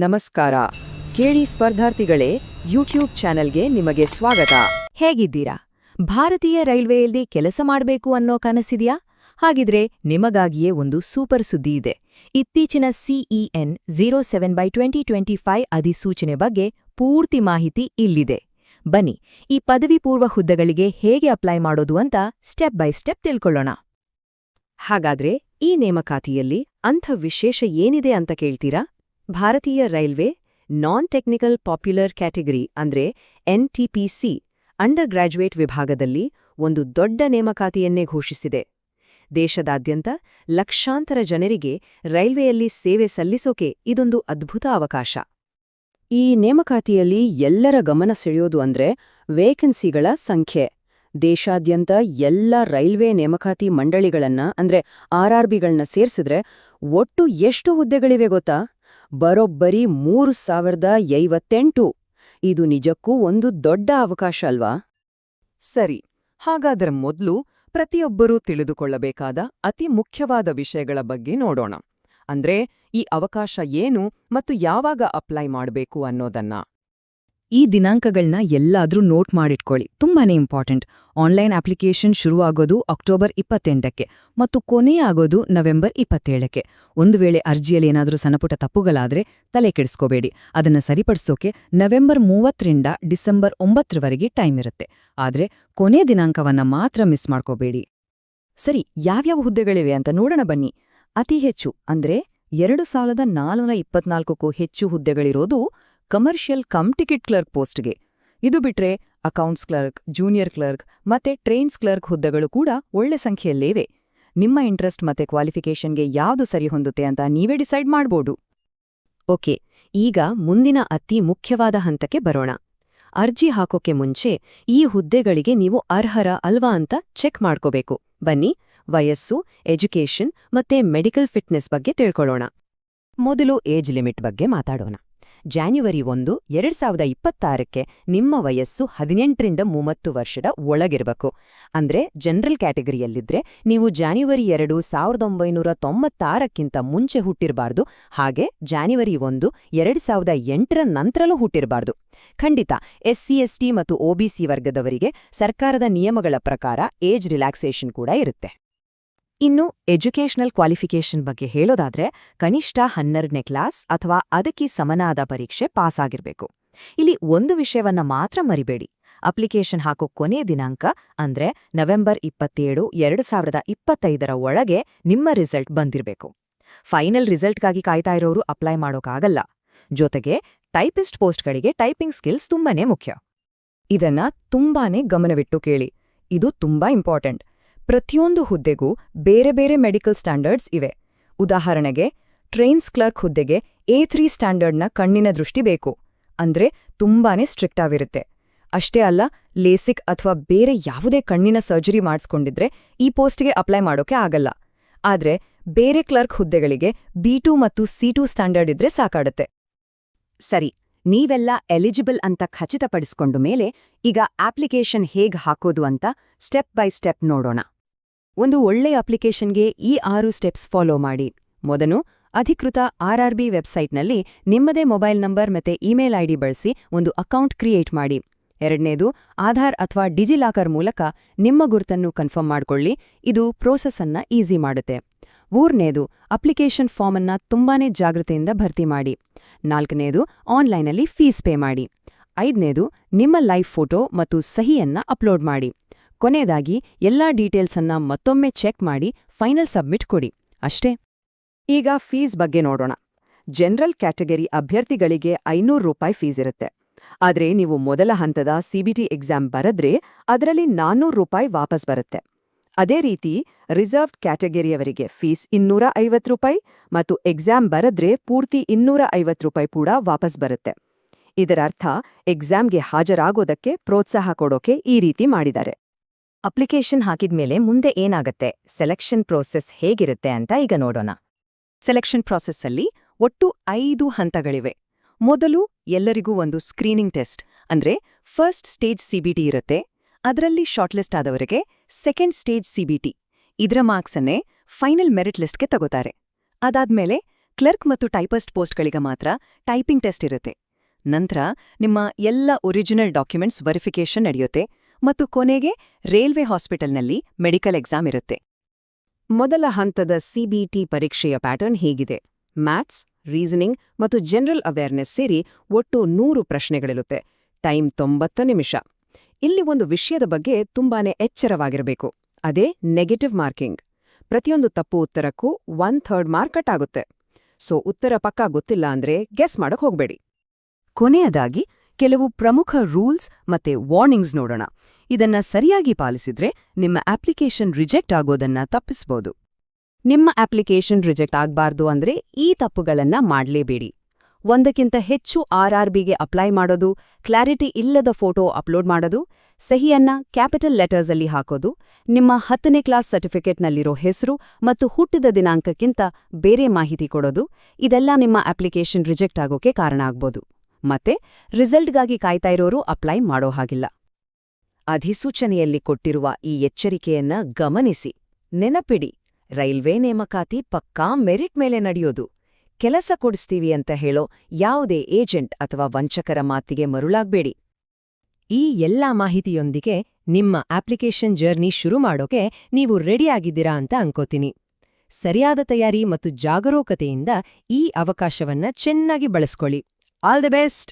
ನಮಸ್ಕಾರ. ಕೇಳಿ ಸ್ಪರ್ಧಾರ್ಥಿಗಳೇ ಯೂಟ್ಯೂಬ್ ಚಾನೆಲ್ಗೆ ನಿಮಗೆ ಸ್ವಾಗತ. ಹೇಗಿದ್ದೀರಾ? ಭಾರತೀಯ ರೈಲ್ವೆಯಲ್ಲಿ ಕೆಲಸ ಮಾಡಬೇಕು ಅನ್ನೋ ಕನಸಿದ್ಯಾ? ಹಾಗಿದ್ರೆ ನಿಮಗಾಗಿಯೇ ಒಂದು ಸೂಪರ್ ಸುದ್ದಿ ಇದೆ. ಇತ್ತೀಚಿನ CEN zero seven by twenty twenty five ಅಧಿಸೂಚನೆ ಬಗ್ಗೆ ಪೂರ್ತಿ ಮಾಹಿತಿ ಇಲ್ಲಿದೆ. ಬನ್ನಿ, ಈ ಪದವಿ ಪೂರ್ವ ಹುದ್ದೆಗಳಿಗೆ ಹೇಗೆ ಅಪ್ಲೈ ಮಾಡೋದು ಅಂತ ಸ್ಟೆಪ್ ಬೈ ಸ್ಟೆಪ್ ತಿಳ್ಕೊಳ್ಳೋಣ. ಹಾಗಾದ್ರೆ ಈ ನೇಮಕಾತಿಯಲ್ಲಿ ಅಂಥ ವಿಶೇಷ ಏನಿದೆ ಅಂತ ಕೇಳ್ತೀರಾ? ಭಾರತೀಯ railway non technical popular category ಅಂದ್ರೆ ಎನ್ಟಿಪಿಸಿ ಅಂಡರ್ ಗ್ರಾಜ್ಯುಯೇಟ್ ವಿಭಾಗದಲ್ಲಿ ಒಂದು ದೊಡ್ಡ ನೇಮಕಾತಿಯನ್ನೇ ಘೋಷಿಸಿದೆ. ದೇಶದಾದ್ಯಂತ ಲಕ್ಷಾಂತರ ಜನರಿಗೆ ರೈಲ್ವೆಯಲ್ಲಿ ಸೇವೆ ಸಲ್ಲಿಸೋಕೆ ಇದೊಂದು ಅದ್ಭುತ ಅವಕಾಶ. ಈ ನೇಮಕಾತಿಯಲ್ಲಿ ಎಲ್ಲರ ಗಮನ ಸೆಳೆಯೋದು ಅಂದ್ರೆ ವೇಕೆನ್ಸಿಗಳ ಸಂಖ್ಯೆ. ದೇಶಾದ್ಯಂತ ಎಲ್ಲ ರೈಲ್ವೆ ನೇಮಕಾತಿ ಮಂಡಳಿಗಳನ್ನ ಅಂದ್ರೆ ಆರ್ಆರ್ಬಿಗಳನ್ನ ಸೇರಿಸಿದ್ರೆ ಒಟ್ಟು ಎಷ್ಟು ಹುದ್ದೆಗಳಿವೆ ಗೊತ್ತಾ? ಬರೋಬ್ಬರಿ ಮೂರು ಸಾವಿರದ ಐವತ್ತೆಂಟು. ಇದು ನಿಜಕ್ಕೂ ಒಂದು ದೊಡ್ಡ ಅವಕಾಶ ಅಲ್ವಾ? ಸರಿ, ಹಾಗಾದರ ಮೊದಲು ಪ್ರತಿಯೊಬ್ಬರೂ ತಿಳಿದುಕೊಳ್ಳಬೇಕಾದ ಅತಿ ಮುಖ್ಯವಾದ ವಿಷಯಗಳ ಬಗ್ಗೆ ನೋಡೋಣ. ಅಂದ್ರೆ ಈ ಅವಕಾಶ ಏನು ಮತ್ತು ಯಾವಾಗ ಅಪ್ಲೈ ಮಾಡಬೇಕು ಅನ್ನೋದನ್ನ. ಈ ದಿನಾಂಕಗಳನ್ನ ಎಲ್ಲಾದ್ರೂ ನೋಟ್ ಮಾಡಿಟ್ಕೊಳ್ಳಿ. ತುಂಬಾನೇ ಇಂಪಾರ್ಟೆಂಟ್. ಆನ್ಲೈನ್ ಅಪ್ಲಿಕೇಶನ್ ಶುರುವಾಗೋದು ಅಕ್ಟೋಬರ್ ಇಪ್ಪತ್ತೆಂಟಕ್ಕೆ ಮತ್ತು ಕೊನೆಯಾಗೋದು ನವೆಂಬರ್ ಇಪ್ಪತ್ತೇಳಕ್ಕೆ. ಒಂದು ವೇಳೆ ಅರ್ಜಿಯಲ್ಲಿ ಏನಾದರೂ ಸಣ್ಣಪುಟ್ಟ ತಪ್ಪುಗಳಾದ್ರೆ ತಲೆ ಕೆಡಿಸ್ಕೋಬೇಡಿ. ಅದನ್ನ ಸರಿಪಡಿಸೋಕೆ ನವೆಂಬರ್ ಮೂವತ್ತರಿಂದ ಡಿಸೆಂಬರ್ ಒಂಬತ್ತರವರೆಗೆ ಟೈಮ್ ಇರುತ್ತೆ. ಆದ್ರೆ ಕೊನೆ ದಿನಾಂಕವನ್ನ ಮಾತ್ರ ಮಿಸ್ ಮಾಡ್ಕೋಬೇಡಿ. ಸರಿ, ಯಾವ್ಯಾವ ಹುದ್ದೆಗಳಿವೆ ಅಂತ ನೋಡೋಣ ಬನ್ನಿ. ಅತಿ ಹೆಚ್ಚು ಅಂದ್ರೆ ಎರಡು ಸಾವಿರದ ನಾಲ್ನೂರ ಇಪ್ಪತ್ನಾಲ್ಕಕ್ಕೂ ಹೆಚ್ಚು ಹುದ್ದೆಗಳಿರೋದು ಕಮರ್ಷಿಯಲ್ ಕಮ್ ಟಿಕೆಟ್ ಕ್ಲರ್ಕ್ ಪೋಸ್ಟ್ಗೆ. ಇದು ಬಿಟ್ರೆ ಅಕೌಂಟ್ಸ್ ಕ್ಲರ್ಕ್, ಜೂನಿಯರ್ ಕ್ಲರ್ಕ್ ಮತ್ತೆ ಟ್ರೈನ್ಸ್ ಕ್ಲರ್ಕ್ ಹುದ್ದೆಗಳು ಕೂಡ ಒಳ್ಳೆ ಸಂಖ್ಯೆಯಲ್ಲೇವೆ ನಿಮ್ಮ ಇಂಟ್ರೆಸ್ಟ್ ಮತ್ತೆ ಕ್ವಾಲಿಫಿಕೇಷನ್ಗೆ ಯಾವುದು ಸರಿ ಹೊಂದುತ್ತೆ ಅಂತ ನೀವೇ ಡಿಸೈಡ್ ಮಾಡ್ಬೋದು. ಓಕೆ, ಈಗ ಮುಂದಿನ ಅತಿ ಮುಖ್ಯವಾದ ಹಂತಕ್ಕೆ ಬರೋಣ. ಅರ್ಜಿ ಹಾಕೋಕೆ ಮುಂಚೆ ಈ ಹುದ್ದೆಗಳಿಗೆ ನೀವು ಅರ್ಹರ ಅಲ್ವಾ ಅಂತ ಚೆಕ್ ಮಾಡ್ಕೋಬೇಕು. ಬನ್ನಿ, ವಯಸ್ಸು, ಎಜುಕೇಷನ್ ಮತ್ತೆ ಮೆಡಿಕಲ್ ಫಿಟ್ನೆಸ್ ಬಗ್ಗೆ ತಿಳ್ಕೊಳ್ಳೋಣ. ಮೊದಲು ಏಜ್ ಲಿಮಿಟ್ ಬಗ್ಗೆ ಮಾತಾಡೋಣ. ಜಾನ್ಯುವರಿ ಒಂದು, ಎರಡ್ ಸಾವಿರದ ಇಪ್ಪತ್ತಾರಕ್ಕೆ ನಿಮ್ಮ ವಯಸ್ಸು ಹದಿನೆಂಟರಿಂದ ಮೂವತ್ತು ವರ್ಷದ ಒಳಗಿರಬೇಕು. ಅಂದ್ರೆ ಜನರಲ್ ಕ್ಯಾಟಗರಿಯಲ್ಲಿದ್ರೆ ನೀವು ಜಾನ್ಯುವರಿ ಎರಡು, ಸಾವಿರದ ಒಂಬೈನೂರ ತೊಂಬತ್ತಾರಕ್ಕಿಂತ ಮುಂಚೆ ಹುಟ್ಟಿರಬಾರ್ದು. ಹಾಗೆ ಜಾನ್ಯುವರಿ ಒಂದು, ಎರಡ್ ಸಾವಿರದ ಎಂಟರ ನಂತರಲೂ ಹುಟ್ಟಿರಬಾರ್ದು. ಖಂಡಿತ ಎಸ್ಸಿ ಎಸ್ಟಿ ಮತ್ತು ಒಬಿಸಿ ವರ್ಗದವರಿಗೆ ಸರ್ಕಾರದ ನಿಯಮಗಳ ಪ್ರಕಾರ ಏಜ್ ರಿಲ್ಯಾಕ್ಸೇಷನ್ ಕೂಡ ಇರುತ್ತೆ. ಇನ್ನು ಎಜುಕೇಷನಲ್ ಕ್ವಾಲಿಫಿಕೇಷನ್ ಬಗ್ಗೆ ಹೇಳೋದಾದ್ರೆ ಕನಿಷ್ಠ ಹನ್ನೆರಡನೇ ಕ್ಲಾಸ್ ಅಥವಾ ಅದಕ್ಕೆ ಸಮನಾದ ಪರೀಕ್ಷೆ ಪಾಸ್ ಆಗಿರಬೇಕು ಇಲ್ಲಿ ಒಂದು ವಿಷಯವನ್ನ ಮಾತ್ರ ಮರಿಬೇಡಿ. ಅಪ್ಲಿಕೇಶನ್ ಹಾಕೋ ಕೊನೆ ದಿನಾಂಕ ಅಂದ್ರೆ ನವೆಂಬರ್ ಇಪ್ಪತ್ತೇಳು, ಎರಡು ಸಾವಿರದ ಇಪ್ಪತ್ತೈದರ ಒಳಗೆ ನಿಮ್ಮ ರಿಸಲ್ಟ್ ಬಂದಿರಬೇಕು. ಫೈನಲ್ ರಿಸಲ್ಟ್ಗಾಗಿ ಕಾಯ್ತಾ ಇರೋರು ಅಪ್ಲೈ ಮಾಡೋಕ್ಕಾಗಲ್ಲ ಜೊತೆಗೆ ಟೈಪಿಸ್ಟ್ ಪೋಸ್ಟ್ಗಳಿಗೆ ಟೈಪಿಂಗ್ ಸ್ಕಿಲ್ಸ್ ತುಂಬಾನೇ ಮುಖ್ಯ. ಇದನ್ನ ತುಂಬಾನೇ ಗಮನವಿಟ್ಟು ಕೇಳಿ. ಇದು ತುಂಬಾ ಇಂಪಾರ್ಟೆಂಟ್. ಪ್ರತಿಯೊಂದು ಹುದ್ದೆಗೂ ಬೇರೆ ಬೇರೆ ಮೆಡಿಕಲ್ ಸ್ಟ್ಯಾಂಡರ್ಡ್ಸ್ ಇವೆ. ಉದಾಹರಣೆಗೆ, ಟ್ರೈನ್ಸ್ ಕ್ಲರ್ಕ್ ಹುದ್ದೆಗೆ ಎ ತ್ರೀ ಸ್ಟ್ಯಾಂಡರ್ಡ್ನ ಕಣ್ಣಿನ ದೃಷ್ಟಿ ಬೇಕು. ಅಂದ್ರೆ ತುಂಬಾನೇ ಸ್ಟ್ರಿಕ್ಟ್ ಆಗಿರುತ್ತೆ. ಅಷ್ಟೇ ಅಲ್ಲ, ಲೇಸಿಕ್ ಅಥವಾ ಬೇರೆ ಯಾವುದೇ ಕಣ್ಣಿನ ಸರ್ಜರಿ ಮಾಡಿಸ್ಕೊಂಡಿದ್ರೆ ಈ ಪೋಸ್ಟ್ಗೆ ಅಪ್ಲೈ ಮಾಡೋಕೆ ಆಗಲ್ಲ. ಆದ್ರೆ ಬೇರೆ ಕ್ಲರ್ಕ್ ಹುದ್ದೆಗಳಿಗೆ ಬಿ ಟು ಮತ್ತು ಸಿ ಟು ಸ್ಟ್ಯಾಂಡರ್ಡ್ ಇದ್ರೆ ಸಾಕಾಡುತ್ತೆ. ಸರಿ, ನೀವೆಲ್ಲ ಎಲಿಜಿಬಲ್ ಅಂತ ಖಚಿತಪಡಿಸ್ಕೊಂಡು ಮೇಲೆ ಈಗ ಅಪ್ಲಿಕೇಶನ್ ಹೇಗ್ ಹಾಕೋದು ಅಂತ ಸ್ಟೆಪ್ ಬೈ ಸ್ಟೆಪ್ ನೋಡೋಣ. ಒಂದು ಒಳ್ಳೆ ಅಪ್ಲಿಕೇಶನ್ಗೆ ಈ ಆರು ಸ್ಟೆಪ್ಸ್ ಫಾಲೋ ಮಾಡಿ. ಮೊದಲು ಅಧಿಕೃತ ಆರ್ಆರ್ಬಿ ವೆಬ್ಸೈಟ್ನಲ್ಲಿ ನಿಮ್ಮದೇ ಮೊಬೈಲ್ ನಂಬರ್ ಮತ್ತೆ ಇಮೇಲ್ ಐಡಿ ಬಳಸಿ ಒಂದು ಅಕೌಂಟ್ ಕ್ರಿಯೇಟ್ ಮಾಡಿ. ಎರಡನೇದು, ಆಧಾರ್ ಅಥವಾ ಡಿಜಿಲಾಕರ್ ಮೂಲಕ ನಿಮ್ಮ ಗುರುತನ್ನು ಕನ್ಫರ್ಮ್ ಮಾಡ್ಕೊಳ್ಳಿ. ಇದು ಪ್ರೋಸೆಸ್ ಅನ್ನ ಈಸಿ ಮಾಡುತ್ತೆ. ಮೂರನೇದು, ಅಪ್ಲಿಕೇಶನ್ ಫಾರ್ಮ್ ಅನ್ನ ತುಂಬಾನೇ ಜಾಗೃತೆಯಿಂದ ಭರ್ತಿ ಮಾಡಿ. ನಾಲ್ಕನೇದು ಆನ್ಲೈನಲ್ಲಿ ಫೀಸ್ ಪೇ ಮಾಡಿ. ಐದನೇದು, ನಿಮ್ಮ ಲೈವ್ ಫೋಟೋ ಮತ್ತು ಸಹಿಯನ್ನ ಅಪ್ಲೋಡ್ ಮಾಡಿ. ಕೊನೆಯದಾಗಿ ಎಲ್ಲಾ ಡೀಟೇಲ್ಸನ್ನ ಮತ್ತೊಮ್ಮೆ ಚೆಕ್ ಮಾಡಿ ಫೈನಲ್ ಸಬ್ಮಿಟ್ ಕೊಡಿ. ಅಷ್ಟೇ. ಈಗ ಫೀಸ್ ಬಗ್ಗೆ ನೋಡೋಣ. ಜನರಲ್ ಕ್ಯಾಟಗರಿ ಅಭ್ಯರ್ಥಿಗಳಿಗೆ ಐನೂರು ರೂಪಾಯಿ ಫೀಸ್ ಇರುತ್ತೆ. ಆದರೆ ನೀವು ಮೊದಲ ಹಂತದ ಸಿಬಿಟಿ ಎಕ್ಸಾಮ್ ಬರೆದ್ರೆ ಅದರಲ್ಲಿ ನಾನ್ನೂರು ರೂಪಾಯಿ ವಾಪಸ್ ಬರುತ್ತೆ. ಅದೇ ರೀತಿ ರಿಸರ್ವ್ಡ್ ಕ್ಯಾಟಗರಿಯವರಿಗೆ ಫೀಸ್ ಇನ್ನೂರ ಐವತ್ತು ರೂಪಾಯಿ ಮತ್ತು ಎಕ್ಸಾಮ್ ಬರೆದ್ರೆ ಪೂರ್ತಿ ಇನ್ನೂರ ಐವತ್ತು ರೂಪಾಯಿ ಕೂಡ ವಾಪಸ್ ಬರುತ್ತೆ. ಇದರರ್ಥ ಎಕ್ಸಾಮ್ಗೆ ಹಾಜರಾಗೋದಕ್ಕೆ ಪ್ರೋತ್ಸಾಹ ಕೊಡೋಕೆ ಈ ರೀತಿ ಮಾಡಿದ್ದಾರೆ. ಅಪ್ಲಿಕೇಶನ್ ಹಾಕಿದ್ಮೇಲೆ ಮುಂದೆ ಏನಾಗತ್ತೆ? ಸೆಲೆಕ್ಷನ್ ಪ್ರೋಸೆಸ್ ಹೇಗಿರುತ್ತೆ ಅಂತ ಈಗ ನೋಡೋಣ. ಸೆಲೆಕ್ಷನ್ ಪ್ರಾಸೆಸ್ಸಲ್ಲಿ ಒಟ್ಟು ಐದು ಹಂತಗಳಿವೆ. ಮೊದಲು ಎಲ್ಲರಿಗೂ ಒಂದು ಸ್ಕ್ರೀನಿಂಗ್ ಟೆಸ್ಟ್, ಅಂದ್ರೆ ಫಸ್ಟ್ ಸ್ಟೇಜ್ ಸಿಬಿಟಿ ಇರುತ್ತೆ. ಅದರಲ್ಲಿ ಶಾರ್ಟ್ಲಿಸ್ಟ್ ಆದವರಿಗೆ ಸೆಕೆಂಡ್ ಸ್ಟೇಜ್ ಸಿಬಿಟಿ ಇದರ ಮಾರ್ಕ್ಸನ್ನೇ ಫೈನಲ್ ಮೆರಿಟ್ ಲಿಸ್ಟ್ಗೆ ತಗೋತಾರೆ. ಅದಾದ್ಮೇಲೆ ಕ್ಲರ್ಕ್ ಮತ್ತು ಟೈಪಿಸ್ಟ್ ಪೋಸ್ಟ್ಗಳಿಗೆ ಮಾತ್ರ ಟೈಪಿಂಗ್ ಟೆಸ್ಟ್ ಇರುತ್ತೆ. ನಂತರ ನಿಮ್ಮ ಎಲ್ಲ ಒರಿಜಿನಲ್ ಡಾಕ್ಯುಮೆಂಟ್ಸ್ ವೆರಿಫಿಕೇಷನ್ ನಡೆಯುತ್ತೆ. ಮತ್ತು ಕೊನೆಗೆ ರೈಲ್ವೆ ಹಾಸ್ಪಿಟಲ್ನಲ್ಲಿ ಮೆಡಿಕಲ್ ಎಕ್ಸಾಮ್ ಇರುತ್ತೆ. ಮೊದಲ ಹಂತದ ಸಿಬಿಟಿ ಪರೀಕ್ಷೆಯ ಪ್ಯಾಟರ್ನ್ ಹೀಗಿದೆ. ಮ್ಯಾಥ್ಸ್, ರೀಸನಿಂಗ್ ಮತ್ತು ಜನರಲ್ ಅವೇರ್ನೆಸ್ ಸೇರಿ ಒಟ್ಟು ನೂರು ಪ್ರಶ್ನೆಗಳಿರುತ್ತೆ. ಟೈಮ್ ತೊಂಬತ್ತು ನಿಮಿಷ. ಇಲ್ಲಿ ಒಂದು ವಿಷಯದ ಬಗ್ಗೆ ತುಂಬಾನೇ ಎಚ್ಚರವಾಗಿರಬೇಕು. ಅದೇ ನೆಗೆಟಿವ್ ಮಾರ್ಕಿಂಗ್. ಪ್ರತಿಯೊಂದು ತಪ್ಪು ಉತ್ತರಕ್ಕೂ ಒನ್ ಥರ್ಡ್ ಮಾರ್ಕ್ ಕಟ್ ಆಗುತ್ತೆ ಸೊ, ಉತ್ತರ ಪಕ್ಕಾ ಗೊತ್ತಿಲ್ಲ ಅಂದ್ರೆ ಗೆಸ್ ಮಾಡಕ್ ಹೋಗ್ಬೇಡಿ. ಕೊನೆಯದಾಗಿ ಕೆಲವು ಪ್ರಮುಖ ರೂಲ್ಸ್ ಮತ್ತೆ ವಾರ್ನಿಂಗ್ಸ್ ನೋಡೋಣ. ಇದನ್ನ ಸರಿಯಾಗಿ ಪಾಲಿಸಿದ್ರೆ ನಿಮ್ಮ ಅಪ್ಲಿಕೇಶನ್ ರಿಜೆಕ್ಟ್ ಆಗೋದನ್ನ ತಪ್ಪಿಸಬಹುದು ನಿಮ್ಮ ಅಪ್ಲಿಕೇಶನ್ ರಿಜೆಕ್ಟ್ ಆಗಬಾರ್ದು ಅಂದ್ರೆ ಈ ತಪ್ಪುಗಳನ್ನ ಮಾಡಲೇಬೇಡಿ. ಒಂದಕ್ಕಿಂತ ಹೆಚ್ಚು ಆರ್ಆರ್ಬಿಗೆ ಅಪ್ಲೈ ಮಾಡೋದು, ಕ್ಲಾರಿಟಿ ಇಲ್ಲದ ಫೋಟೋ ಅಪ್ಲೋಡ್ ಮಾಡೋದು, ಸಹಿಯನ್ನ ಕ್ಯಾಪಿಟಲ್ ಲೆಟರ್ಸಲ್ಲಿ ಹಾಕೋದು, ನಿಮ್ಮ ಹತ್ತನೇ ಕ್ಲಾಸ್ ಸರ್ಟಿಫಿಕೇಟ್ನಲ್ಲಿರೋ ಹೆಸರು ಮತ್ತು ಹುಟ್ಟಿದ ದಿನಾಂಕಕ್ಕಿಂತ ಬೇರೆ ಮಾಹಿತಿ ಕೊಡೋದು, ಇದೆಲ್ಲ ನಿಮ್ಮ ಅಪ್ಲಿಕೇಶನ್ ರಿಜೆಕ್ಟ್ ಆಗೋಕೆ ಕಾರಣ ಆಗ್ಬೋದು. ಮತ್ತೆ ರಿಸಲ್ಟ್ಗಾಗಿ ಕಾಯ್ತಾ ಇರೋರು ಅಪ್ಲೈ ಮಾಡೋ ಹಾಗಿಲ್ಲ. ಅಧಿಸೂಚನೆಯಲ್ಲಿ ಕೊಟ್ಟಿರುವ ಈ ಎಚ್ಚರಿಕೆಯನ್ನ ಗಮನಿಸಿ. ನೆನಪಿಡಿ, ರೈಲ್ವೆ ನೇಮಕಾತಿ ಪಕ್ಕಾ ಮೆರಿಟ್ ಮೇಲೆ ನಡೆಯೋದು. ಕೆಲಸ ಕೊಡಿಸ್ತೀವಿ ಅಂತ ಹೇಳೋ ಯಾವುದೇ ಏಜೆಂಟ್ ಅಥವಾ ವಂಚಕರ ಮಾತಿಗೆ ಮರುಳಾಗ್ಬೇಡಿ. ಈ ಎಲ್ಲಾ ಮಾಹಿತಿಯೊಂದಿಗೆ ನಿಮ್ಮ ಅಪ್ಲಿಕೇಶನ್ ಜರ್ನಿ ಶುರು ಮಾಡೋಕೆ ನೀವು ರೆಡಿಯಾಗಿದ್ದೀರಾ ಅಂತ ಅನ್ಕೋತೀನಿ. ಸರಿಯಾದ ತಯಾರಿ ಮತ್ತು ಜಾಗರೂಕತೆಯಿಂದ ಈ ಅವಕಾಶವನ್ನ ಚೆನ್ನಾಗಿ ಬಳಸ್ಕೊಳ್ಳಿ. All the best